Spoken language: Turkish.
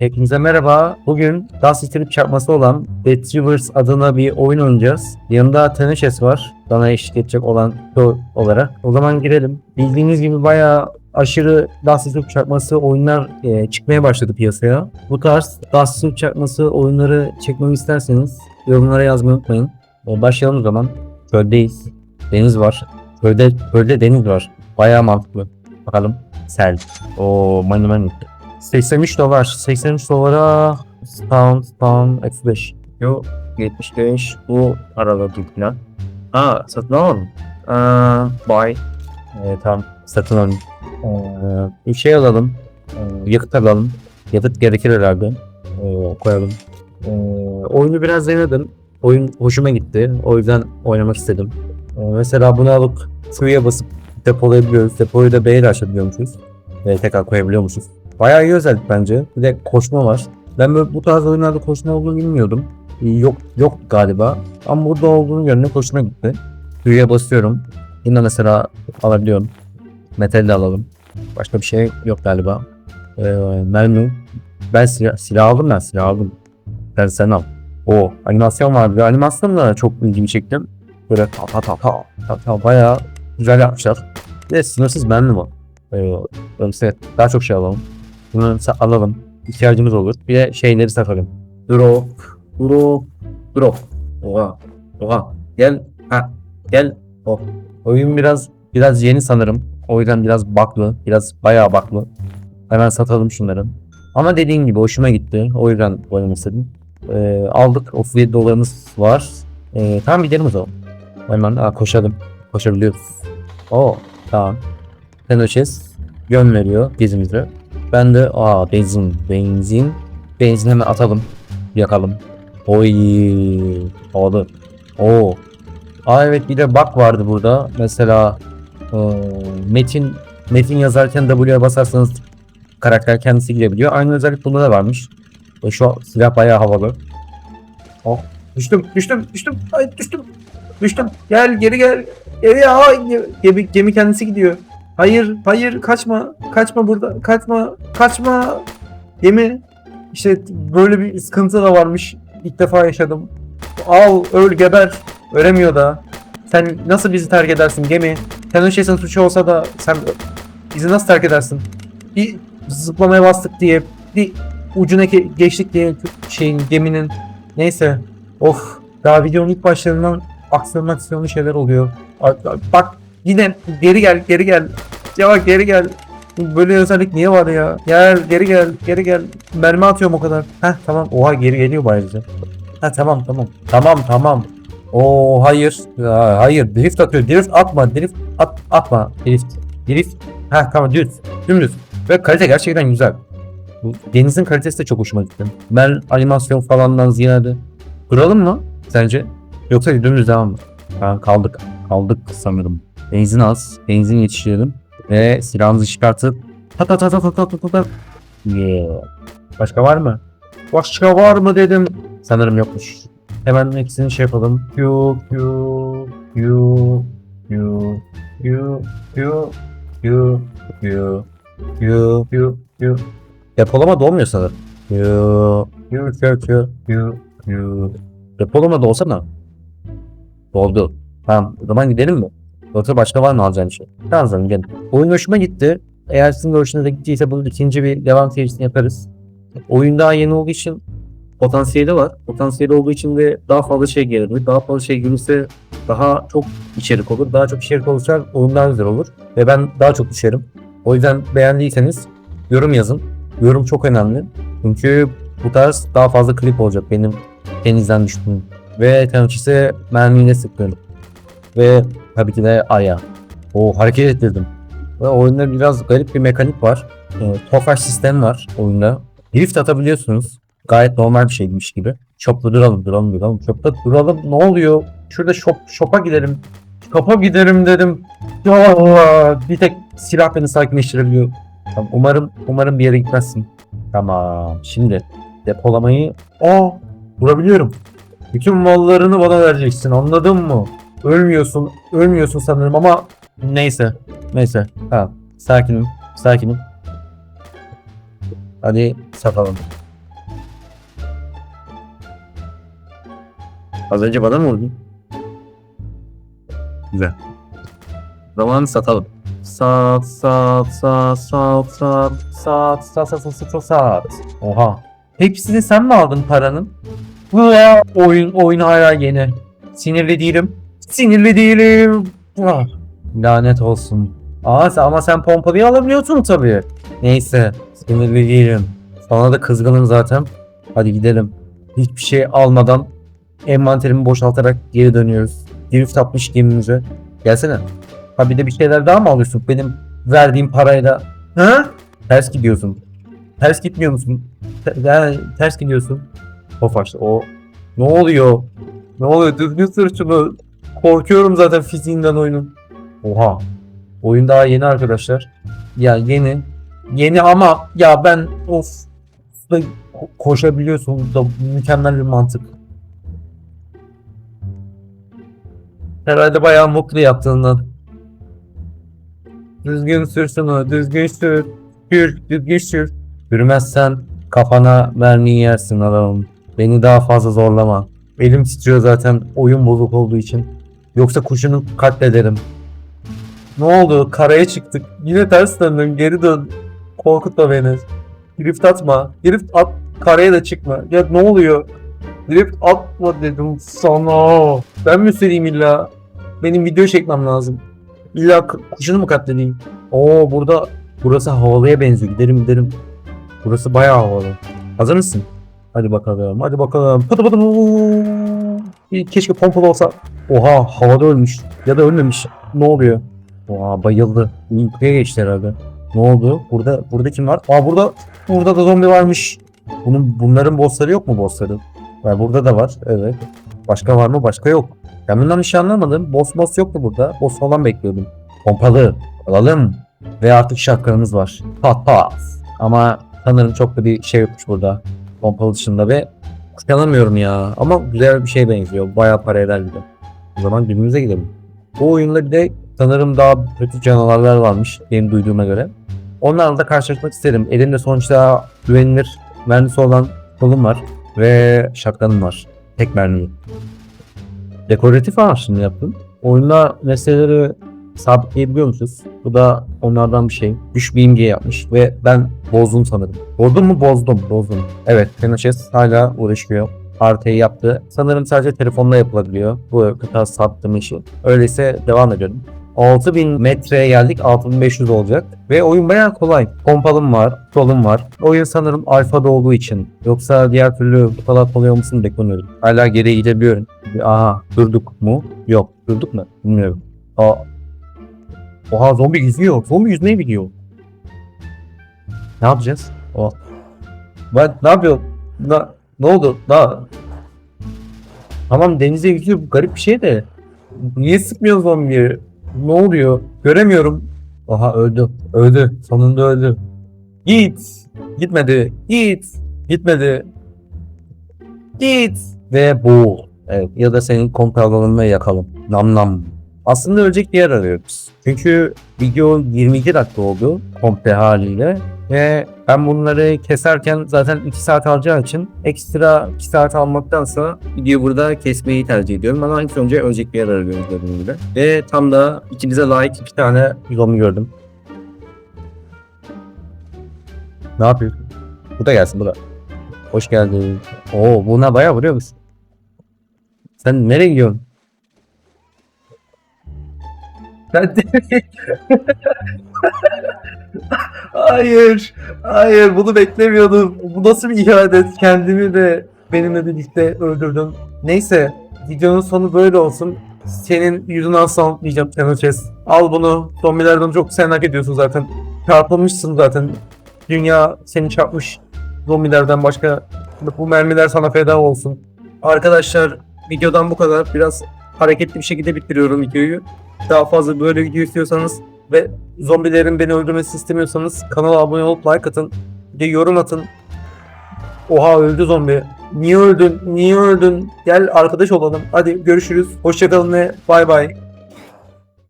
Hepinize merhaba. Bugün Dust Strip çarpması olan Dead adına bir oyun oynayacağız. Yanında Tenacious var. Bana eşlik edecek olan o olarak. O zaman girelim. Bildiğiniz gibi bayağı aşırı Dust Strip çarpması oyunlar e, çıkmaya başladı piyasaya. Bu tarz Dust Strip çarpması oyunları çekmemi isterseniz yorumlara yazmayı unutmayın. E, başlayalım o zaman. Çöldeyiz. Deniz var. Çölde, çölde deniz var. Bayağı mantıklı. Bakalım. Sel. O money. 83 dolar. 83 dolara pound pound F5. Yo 75 bu arada falan. Aa satın alalım. Aa, buy. Ee, tamam satın alalım. Ee, bir şey alalım. Ee, yakıt alalım. Yakıt gerekir herhalde. Ee, koyalım. Ee, oyunu biraz denedim. Oyun hoşuma gitti. O yüzden oynamak istedim. Ee, mesela bunu alıp Q'ya basıp depolayabiliyoruz. Depoyu da B'ye açabiliyormuşuz. Ve tekrar koyabiliyormuşuz. Bayağı iyi özellik bence. Bir de koşma var. Ben böyle bu tarz oyunlarda koşma olduğunu bilmiyordum. Yok yok galiba. Ama burada olduğunu görünce hoşuma gitti. Q'ya basıyorum. Yine mesela alabiliyorum. Metal de alalım. Başka bir şey yok galiba. Ee. Ben silah, silah aldım ben silah aldım. Sen sen al. O animasyon var. Bir animasyon da çok ilgimi çekti. Böyle ta ta ta ta ta ta bayağı güzel yapmışlar. Bir sınırsız mermi var. Ee, daha çok şey alalım. Bunu alalım. İhtiyacımız olur. Bir de şeyleri satalım. Drop. Drop. Drop. Oha. Oha. Gel. Ha. Gel. Oh. Oyun biraz biraz yeni sanırım. O yüzden biraz baklı. Biraz bayağı baklı. Hemen satalım şunları. Ama dediğim gibi hoşuma gitti. O yüzden oynamak istedim. Ee, aldık. 37 dolarımız var. Ee, tamam gidelim o zaman. Hemen aa, koşalım. Koşabiliyoruz. Oo tamam. Tenoches yön veriyor gezimize. Ben de aa benzin benzin benzin hemen atalım yakalım. Oy havalı. Oo. Aa evet bir de bak vardı burada. Mesela eee, metin metin yazarken W'ye basarsanız karakter kendisi girebiliyor. Aynı özellik bunda da varmış. Ve şu silah bayağı havalı. Oh. Düştüm, düştüm, düştüm. Ay düştüm. Düştüm. Gel, geri gel. Geri ay gemi, gemi kendisi gidiyor. Hayır, hayır kaçma. Kaçma burada. Kaçma. Kaçma. Gemi. İşte böyle bir sıkıntı da varmış. İlk defa yaşadım. Al, öl, geber. Ölemiyor da. Sen nasıl bizi terk edersin gemi? Tenoşes'in suçu olsa da sen bizi nasıl terk edersin? Bir zıplamaya bastık diye, bir ucuna ge- geçtik diye şeyin geminin. Neyse. Of. Daha videonun ilk başlarından aksiyonlu aksiyonlu şeyler oluyor. Bak yine geri gel geri gel. Ya bak geri gel. Böyle özellik niye var ya? Gel geri gel geri gel. Mermi atıyorum o kadar. Heh tamam. Oha geri geliyor bayağı. Ha tamam tamam. Tamam tamam. Oo hayır. Ya, hayır drift atıyor. Drift atma. Drift at, atma. Drift. Drift. Ha tamam düz. Dümdüz. Ve kalite gerçekten güzel. Denizin kalitesi de çok hoşuma gitti. Ben animasyon falandan ziyade. Duralım mı sence? Yoksa dümdüz devam mı? Ha, kaldık. Kaldık sanırım. Benzin az. Benzin yetiştirelim. Ve silahımızı çıkartıp ta ta ta ta ta ta ta ta. Başka var mı? Başka var mı dedim. Sanırım yokmuş. Hemen hepsini şey yapalım. Q Q Q Q Q Q Q Q Q Q Q Depolama da olmuyor sanırım. Q Q Q Q Q Q Depolama da olsa ne? Oldu. Tamam o zaman gidelim mi? Yoksa başka var mı alacağın şey? Tamam gidelim. Oyun hoşuma gitti. Eğer sizin de hoşunuza gittiyse bunun ikinci bir devam serisini yaparız. Oyun daha yeni olduğu için potansiyeli var. Potansiyeli olduğu için de daha fazla şey gelir. Daha fazla şey gelirse daha çok içerik olur. Daha çok içerik olursa oyun daha güzel olur. Ve ben daha çok düşerim. O yüzden beğendiyseniz yorum yazın. Yorum çok önemli. Çünkü bu tarz daha fazla klip olacak benim denizden düştüğüm. Ve tençise mermiyle sıkıyorum. Ve tabii ki de aya. O hareket ettirdim. Ve oyunda biraz garip bir mekanik var. E, Tofaş sistemi var oyunda. Drift atabiliyorsunuz. Gayet normal bir şeymiş gibi. Shop'ta duralım duralım duralım. Shop'ta duralım ne oluyor? Şurada shop, shop'a gidelim. Shop'a giderim dedim. Allah, bir tek silah beni sakinleştirebiliyor. Tamam, umarım umarım bir yere gitmezsin. Tamam. Şimdi depolamayı Aa vurabiliyorum. Bütün mallarını bana vereceksin. Anladın mı? Ölmüyorsun. Ölmüyorsun sanırım ama neyse. Neyse. Ha, sakinim. Sakinim. Hadi satalım. Az önce bana mı vurdun? Güzel. Zaman satalım. Sat sat sat sat sat sat sat sat sat sat sat. Oha. Hepsini sen mi aldın paranın? Bu oyun oyun hala yeni. Sinirli değilim. Sinirli değilim. Ah, Lanet olsun. Aa, ama sen pompalıyı alabiliyorsun tabii. Neyse, sinirli değilim. Sana da kızgınım zaten. Hadi gidelim. Hiçbir şey almadan envanterimi boşaltarak geri dönüyoruz. Drift atmış gemimize. Gelsene. Ha bir de bir şeyler daha mı alıyorsun benim verdiğim parayla? Ha? Ters gidiyorsun. Ters gitmiyor musun? Te- yani ters gidiyorsun. Tofaş o. Ne oluyor? Ne oluyor? Düzgün sür şunu. Korkuyorum zaten fiziğinden oyunun. Oha. Oyun daha yeni arkadaşlar. Ya yeni. Yeni ama ya ben of. Da ko- koşabiliyorsun da mükemmel bir mantık. Herhalde bayağı mutlu yaptığından. Düzgün sürsün o, düzgün sür. Sür, düzgün sür. Sürmezsen kafana mermiyi yersin adamım. Beni daha fazla zorlama. Elim titriyor zaten oyun bozuk olduğu için. Yoksa kuşunu katlederim. Ne oldu? Karaya çıktık. Yine ters döndüm. Geri dön. Korkutma beni. Drift atma. Drift at. Karaya da çıkma. Ya ne oluyor? Drift atma dedim sana. Ben mi söyleyeyim illa? Benim video çekmem lazım. İlla kuşunu mu katledeyim? Oo burada burası havalıya benziyor. Gidelim gidelim. Burası bayağı havalı. Hazır mısın? Hadi bakalım. Hadi bakalım. Pıtı pıtı. Keşke pompalı olsa. Oha havada ölmüş. Ya da ölmemiş. Ne oluyor? Oha bayıldı. Uykuya geçti herhalde. Ne oldu? Burada burada kim var? Aa burada burada da zombi varmış. Bunun bunların bossları yok mu bossları? Var burada da var. Evet. Başka var mı? Başka yok. Ben bundan bir şey anlamadım. Boss boss yoktu burada. Boss falan bekliyordum. Pompalı. Alalım. Ve artık şapkamız var. Pat pat. Ama sanırım çok da bir şey yokmuş burada. Pompalı dışında ve kuşanamıyorum ya. Ama güzel bir şey benziyor. Bayağı para eder bir. O zaman günümüze gidelim. Bu oyunda bir de sanırım daha kötü canavarlar varmış benim duyduğuma göre. Onlarla da karşılaşmak isterim. Elimde sonuçta güvenilir mermisi olan kolum var ve şapkanım var. Tek mermi. Dekoratif amaçlı yaptım. Oyunda nesneleri sabitleyebiliyor musunuz? Bu da onlardan bir şey. Düşmeyeyim diye yapmış ve ben bozdum sanırım. Bozdum mu? Bozdum. Bozdum. Evet. Pinoches hala uğraşıyor. Haritayı yaptı. Sanırım sadece telefonla yapılabiliyor. Bu kıta sattığım işi. Öyleyse devam ediyorum. 6000 metreye geldik. 6500 olacak. Ve oyun bayağı kolay. Pompalım var. Solum var. Oyun sanırım alfada olduğu için. Yoksa diğer türlü bu kadar kolay olmasını beklemiyordum. Hala geri gidebiliyorum. Aha durduk mu? Yok. Durduk mu? Bilmiyorum. Aa. Oha zombi yüzüyor. Zombi yüzmeyi biliyor. Ne yapacağız? O. Ben ne yapıyorum? Ne, ne oldu? Daha. Tamam denize yüzüyor. Bu garip bir şey de. Niye sıkmıyor zombiyi? Ne oluyor? Göremiyorum. Aha öldü. Öldü. Sonunda öldü. Git. Gitmedi. Git. Gitmedi. Git. Ve bu. Evet. Ya da senin alanını yakalım. Nam nam. Aslında ölecek bir yer arıyoruz. Çünkü video 22 dakika oldu komple haliyle. Ve ben bunları keserken zaten 2 saat alacağı için ekstra 2 saat almaktansa videoyu burada kesmeyi tercih ediyorum. Ben ilk önce ölecek bir yer arıyorum dediğim gibi. Ve tam da ikinize layık iki tane zombi gördüm. Ne yapıyorsun? Bu da gelsin bu da. Hoş geldin. Oo buna bayağı vuruyor musun? Sen nereye gidiyorsun? Sen Hayır. Hayır bunu beklemiyordum. Bu nasıl bir ihanet? Kendimi de benimle birlikte öldürdüm. Neyse videonun sonu böyle olsun. Senin yüzünü asla unutmayacağım Tenoches. Al bunu. Zombilerden çok sen hak ediyorsun zaten. Çarpılmışsın zaten. Dünya seni çarpmış. Zombilerden başka. Bu mermiler sana feda olsun. Arkadaşlar videodan bu kadar. Biraz hareketli bir şekilde bitiriyorum videoyu. Daha fazla böyle video istiyorsanız ve zombilerin beni öldürmesini istemiyorsanız kanala abone olup like atın. Bir yorum atın. Oha öldü zombi. Niye öldün? Niye öldün? Gel arkadaş olalım. Hadi görüşürüz. Hoşçakalın ve bay bay.